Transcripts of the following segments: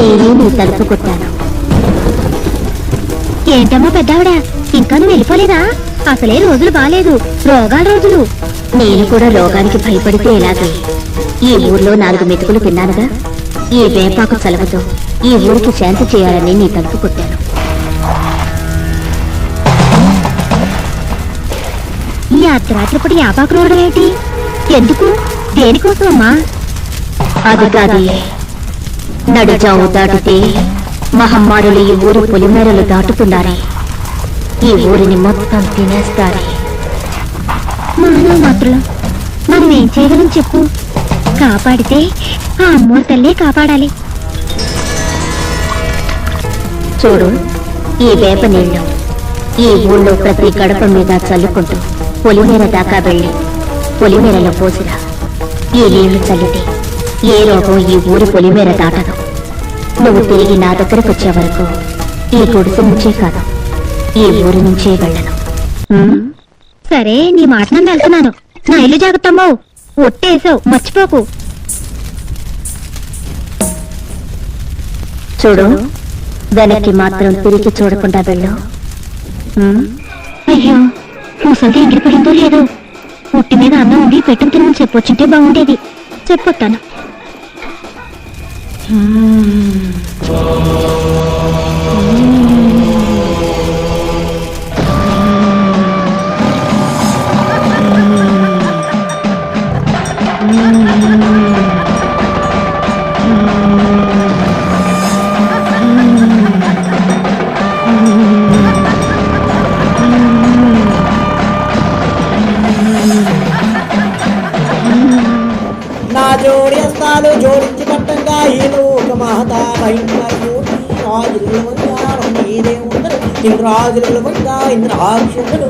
నేను నీ తలుపు కొట్టాను. ఏంటమ్మా పెద్దావిడ? ఇంకా నువ్వు వెళ్ళిపోలేదా? అసలే రోజులు బాలేదు. రోగాల రోజులు. నేను కూడా రోగానికి భయపడితే ఎలాగే ఈ ఊర్లో నాలుగు మెతుకులు తిన్నానుగా. ఈ వేపాకు చలవతో ఈ ఊరికి శాంతి చేయాలని నీ తలుపు కొట్టాను. ఈ అర్ధరాత్రిపూట యాపాకు రోడ్డు ఏంటి? ఎందుకు? దేనికోసం అమ్మా అది కాదు నడిచావు దాటితే మహమ్మారులు ఈ ఊరు పొలిమేరలు దాటుతున్నారే. ఈ ఊరిని మొత్తం తినేస్తారే. మాత్రులం మనం ఏం చేయగలం చెప్పు. కాపాడితే ఆ అమ్మోరు తల్లే కాపాడాలి. చూడు ఈ వేప నీళ్ళు ఈ ఊళ్ళో ప్రతి గడప మీద చల్లుకుంటూ పొలిమేర దాకా వెళ్ళి పొలిమేరలో పోసిరా. ఈ నీళ్ళు చల్లితే ఏ రోగం ఈ ఊరి పొలిమేర దాటదు. నువ్వు తిరిగి నా దగ్గరకు వచ్చే వరకు ఈ గుడిసె నుంచే కాదు ఈ ఊరి నుంచే వెళ్ళను? సరే నీ మాట నన్ను వెళ్తున్నాను. నా ఇల్లు జాగ్రత్తమ్మో ఒట్టేసావు మర్చిపోకు. చూడు వెనక్కి మాత్రం తిరిగి చూడకుండా వెళ్ళు? అయ్యో ముసలిది ఇంటికి పడిందో లేదో. పుట్టి మీద అన్నం ఉండి పెట్టు తినని చెప్పొచ్చుంటే బాగుండేది. చెప్పొత్తాను. నా మాత ఇంద్రాజులు వంగా ఇంద్రాక్షులు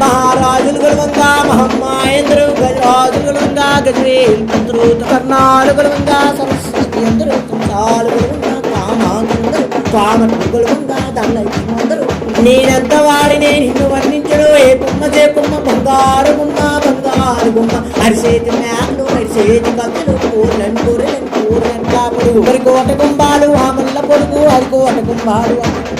మహారాజులు గొలవంగా మహమ్మాయంద్రు గజరాజులు గొలవంగా గజవేల్ పుత్రు కర్ణాలు గొలవంగా సరస్వతి అందరు కంసాలు గొలవంగా కామాందరు కామట్లు గొలవంగా దండలు నేనంత వాడినే నిన్ను వర్ణించడు ఏ బొమ్మ చే బొమ్మ బంగారు బొమ్మ బంగారు బొమ్మ అరిసేతి మేకలు అరిసేతి కత్తులు కూరలను కూరలను కూరలను కాపుడు ఒకరి కోట కుంభాలు ఆమల్ల పొడుగు అది